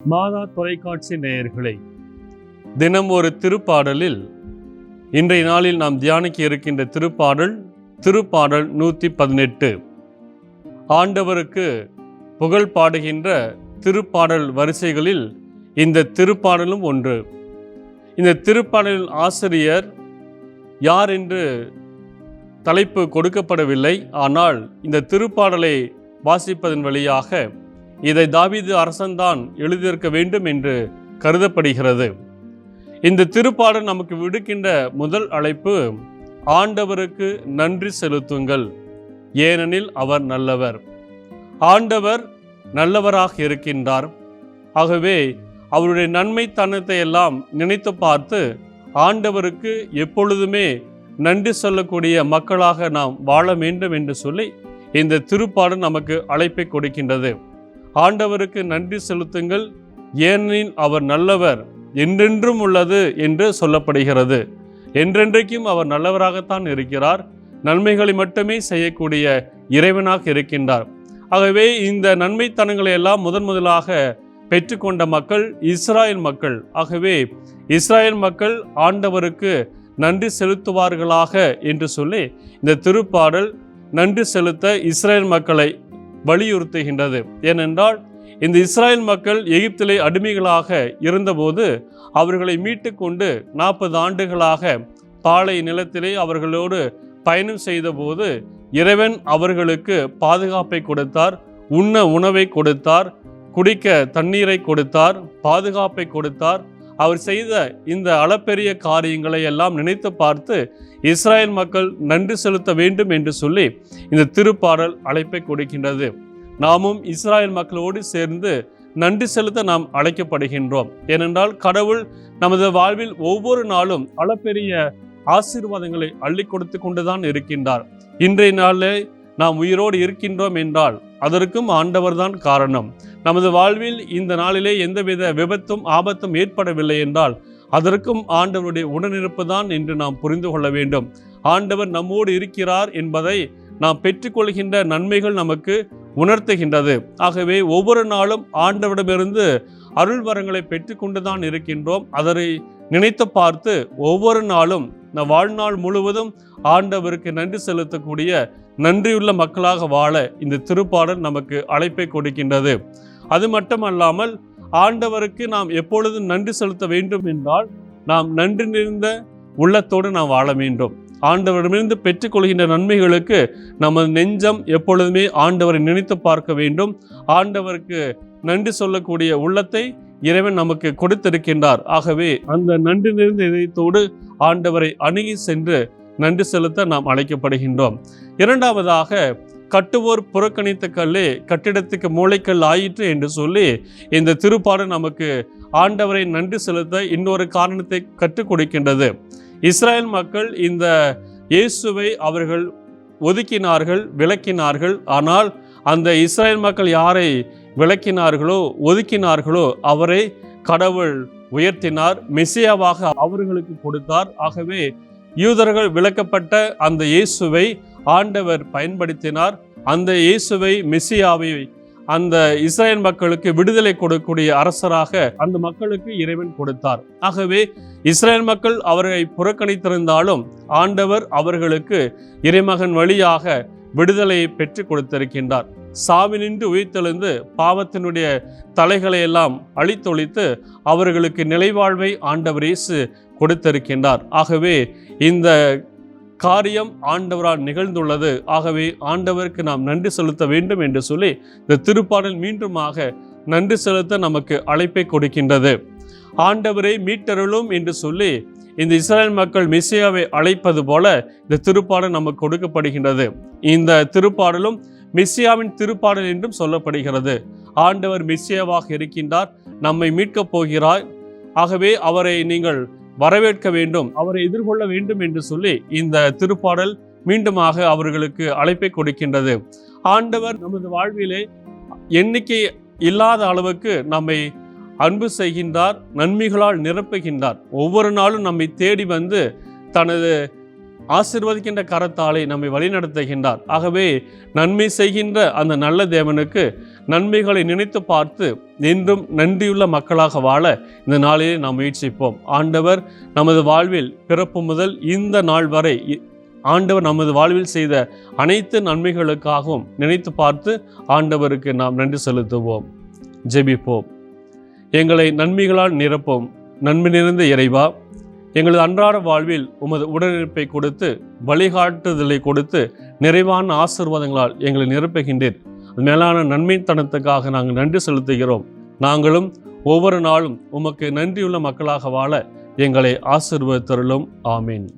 மாதா தொலைக்காட்சி நேயர்களே தினம் ஒரு திருப்பாடலில் இன்றைய நாளில் நாம் தியானிக்க இருக்கின்ற திருப்பாடல் திருப்பாடல் நூற்றி பதினெட்டு. ஆண்டவருக்கு புகழ் பாடுகின்ற திருப்பாடல் வரிசைகளில் இந்த திருப்பாடலும் ஒன்று. இந்த திருப்பாடலின் ஆசிரியர் யார் என்று தலைப்பு கொடுக்கப்படவில்லை ஆனால் இந்த திருப்பாடலை வாசிப்பதன் வழியாக இதை தாவீது அரசன்தான் எழுதியிருக்க வேண்டும் என்று கருதப்படுகிறது. இந்த திருப்பாடல் நமக்கு விடுக்கின்ற முதல் அழைப்பு ஆண்டவருக்கு நன்றி செலுத்துங்கள் ஏனெனில் அவர் நல்லவர். ஆண்டவர் நல்லவராக இருக்கின்றார். ஆகவே அவருடைய நன்மைத்தனத்தை எல்லாம் நினைத்து பார்த்து ஆண்டவருக்கு எப்பொழுதுமே நன்றி சொல்லக்கூடிய மக்களாக நாம் வாழ வேண்டும் என்று சொல்லி இந்த திருப்பாடல் நமக்கு அழைப்பை கொடுக்கின்றது. ஆண்டவருக்கு நன்றி செலுத்துங்கள். ஏனெனில் அவர் நல்லவர் என்றென்றும் உள்ளது என்று சொல்லப்படுகிறது. என்றென்றைக்கும் அவர் நல்லவராகத்தான் இருக்கிறார். நன்மைகளை மட்டுமே செய்யக்கூடிய இறைவனாக இருக்கின்றார். ஆகவே இந்த நன்மைத்தனங்களை எல்லாம் முதன் முதலாக பெற்றுக்கொண்ட மக்கள் இஸ்ராயல் மக்கள். ஆகவே இஸ்ராயல் மக்கள் ஆண்டவருக்கு நன்றி செலுத்துவார்களாக என்று சொல்லி இந்த திருப்பாடல் நன்றி செலுத்த இஸ்ரேல் மக்களை வலியுறுத்துகின்றது. ஏனென்றால் இந்த இஸ்ராயல் மக்கள் எகிப்திலே அடிமைகளாக இருந்தபோது அவர்களை மீட்டு கொண்டு நாற்பது ஆண்டுகளாக பாலை நிலத்திலே அவர்களோடு பயணம் செய்தபோது இறைவன் அவர்களுக்கு பாதுகாப்பை கொடுத்தார் உண்ண உணவை கொடுத்தார் குடிக்க தண்ணீரை கொடுத்தார் பாதுகாப்பை கொடுத்தார் அவர் செய்த இந்த அளப்பெரிய காரியங்களை எல்லாம் நினைத்து பார்த்து இஸ்ராயல் மக்கள் நன்றி செலுத்த வேண்டும் என்று சொல்லி இந்த திருப்பாடல் அழைப்பை கொடுக்கின்றது. நாமும் இஸ்ராயல் மக்களோடு சேர்ந்து நன்றி செலுத்த நாம் அழைக்கப்படுகின்றோம். ஏனென்றால் கடவுள் நமது வாழ்வில் ஒவ்வொரு நாளும் அளப்பெரிய ஆசீர்வாதங்களை அள்ளி கொடுத்து கொண்டுதான் இருக்கின்றார். இன்றைய நாளில் நாம் உயிரோடு இருக்கின்றோம் என்றால் அதற்கும் ஆண்டவர்தான் காரணம். நமது வாழ்வில் இந்த நாளிலே எந்தவித விபத்தும் ஆபத்தும் ஏற்படவில்லை என்றால் அதற்கும் ஆண்டவருடைய உடனிருப்பு தான் என்று நாம் புரிந்து கொள்ள வேண்டும். ஆண்டவர் நம்மோடு இருக்கிறார் என்பதை நாம் பெற்றுக்கொள்கின்ற நன்மைகள் நமக்கு உணர்த்துகின்றது. ஆகவே ஒவ்வொரு நாளும் ஆண்டவரிடமிருந்து அருள் வரங்களை பெற்றுக்கொண்டு தான் இருக்கின்றோம். அதனை நினைத்து பார்த்து ஒவ்வொரு நாளும் நம் வாழ்நாள் முழுவதும் ஆண்டவருக்கு நன்றி செலுத்தக்கூடிய நன்றியுள்ள மக்களாக வாழ இந்த திருப்பாடல் நமக்கு அழைப்பை கொடுக்கின்றது. அது மட்டுமல்லாமல் ஆண்டவருக்கு நாம் எப்பொழுதும் நன்றி செலுத்த வேண்டும் என்றால் நாம் நன்றி நிறைந்த உள்ளத்தோடு நாம் வாழ வேண்டும். ஆண்டவரிடமிருந்து பெற்றுக்கொள்கின்ற நன்மைகளுக்கு நமது நெஞ்சம் எப்பொழுதுமே ஆண்டவரை நினைத்து பார்க்க வேண்டும். ஆண்டவருக்கு நன்றி சொல்லக்கூடிய உள்ளத்தை இறைவன் நமக்கு கொடுத்திருக்கின்றார். ஆகவே அந்த நன்றி நிறைந்த இதயத்தோடு ஆண்டவரை அணுகி சென்று நன்றி செலுத்த நாம் அழைக்கப்படுகின்றோம். இரண்டாவதாக கட்டுவோர் புறக்கணித்த கல்லே கட்டிடத்துக்கு மூளைக்கல் ஆயிற்று என்று சொல்லி இந்த திருப்பாடு நமக்கு ஆண்டவரை நன்றி செலுத்த இன்னொரு காரணத்தை கற்றுக் கொடுக்கின்றது. இஸ்ரேல் மக்கள் இந்த இயேசுவை அவர்கள் ஒதுக்கினார்கள் விளக்கினார்கள். ஆனால் அந்த இஸ்ரேல் மக்கள் யாரை விளக்கினார்களோ ஒதுக்கினார்களோ அவரை கடவுள் உயர்த்தினார் மெசியாவாக அவர்களுக்கு கொடுத்தார். ஆகவே யூதர்கள் விளக்கப்பட்ட அந்த இயேசுவை ஆண்டவர் பயன்படுத்தினார். அந்த இயேசுவை மெசியாவை அந்த இஸ்ரேல் மக்களுக்கு விடுதலை கொடுக்கக்கூடிய அரசராக அந்த மக்களுக்கு இறைவன் கொடுத்தார். ஆகவே இஸ்ரேல் மக்கள் அவரை புறக்கணித்திருந்தாலும் ஆண்டவர் அவர்களுக்கு இறைமகன் வழியாக விடுதலையை பெற்று கொடுத்திருக்கின்றார். சாவினின்று உயிர்த்தெழுந்து பாவத்தினுடைய தலைகளை எல்லாம் அழித்தொழித்து அவர்களுக்கு நிலைவாழ்வை ஆண்டவர் இயேசு கொடுத்திருக்கின்றார். ஆகவே இந்த காரியம் ஆண்டவரால் நிகழ்ந்துள்ளது. ஆகவே ஆண்டவருக்கு நாம் நன்றி செலுத்த வேண்டும் என்று சொல்லி இந்த திருப்பாடல் மீண்டுமாக நன்றி செலுத்த நமக்கு அழைப்பை கொடுக்கின்றது. ஆண்டவரை மீட்டருளும் என்று சொல்லி இந்த இஸ்ரேல் மக்கள் மெஸ்ஸியாவை அழைப்பது போல இந்த திருப்பாடல் நமக்கு கொடுக்கப்படுகின்றது. இந்த திருப்பாடலும் மெஸ்ஸியாவின் திருப்பாடல் என்றும் சொல்லப்படுகிறது. ஆண்டவர் மெஸ்ஸியாவாக இருக்கின்றார் நம்மை மீட்கப் போகிறார். ஆகவே அவரை நீங்கள் வரவேற்க வேண்டும் அவரை எதிர்கொள்ள வேண்டும் என்று சொல்லி இந்த திருப்பாடல் மீண்டுமாக அவர்களுக்கு அழைப்பை கொடுக்கின்றது. ஆண்டவர் நமது வாழ்விலே எண்ணிக்கை இல்லாத அளவுக்கு நம்மை அன்பு செய்கின்றார் நன்மைகளால் நிரப்புகின்றார். ஒவ்வொரு நாளும் நம்மை தேடி வந்து தனது ஆசிர்வதிக்கின்ற கரத்தாலே நம்மை வழிநடத்துகின்றார். ஆகவே நன்மை செய்கின்ற அந்த நல்ல தேவனுக்கு நன்மைகளை நினைத்து பார்த்து என்றும் நன்றியுள்ள மக்களாக வாழ இந்த நாளிலே நாம் முயற்சிப்போம். ஆண்டவர் நமது வாழ்வில் பிறப்பு முதல் இந்த நாள் வரை இ- ஆண்டவர் நமது வாழ்வில் செய்த அனைத்து நன்மைகளுக்காகவும் நினைத்து பார்த்து ஆண்டவருக்கு நாம் நன்றி செலுத்துவோம். ஜெபிப்போம். எங்களை நன்மைகளால் நிரப்பும். நன்மை நிறைந்த இறைவா எங்களது அன்றாட வாழ்வில் உமது உடனிருப்பை கொடுத்து வழிகாட்டுதலை கொடுத்து நிறைவான ஆசீர்வாதங்களால் எங்களை நிரப்புகின்றீர். மேலான நன்மைத்தனத்துக்காக நாங்கள் நன்றி செலுத்துகிறோம். நாங்களும் ஒவ்வொரு நாளும் உமக்கு நன்றியுள்ள மக்களாக வாழ எங்களை ஆசிர்வதித்தருளும். ஆமீன்.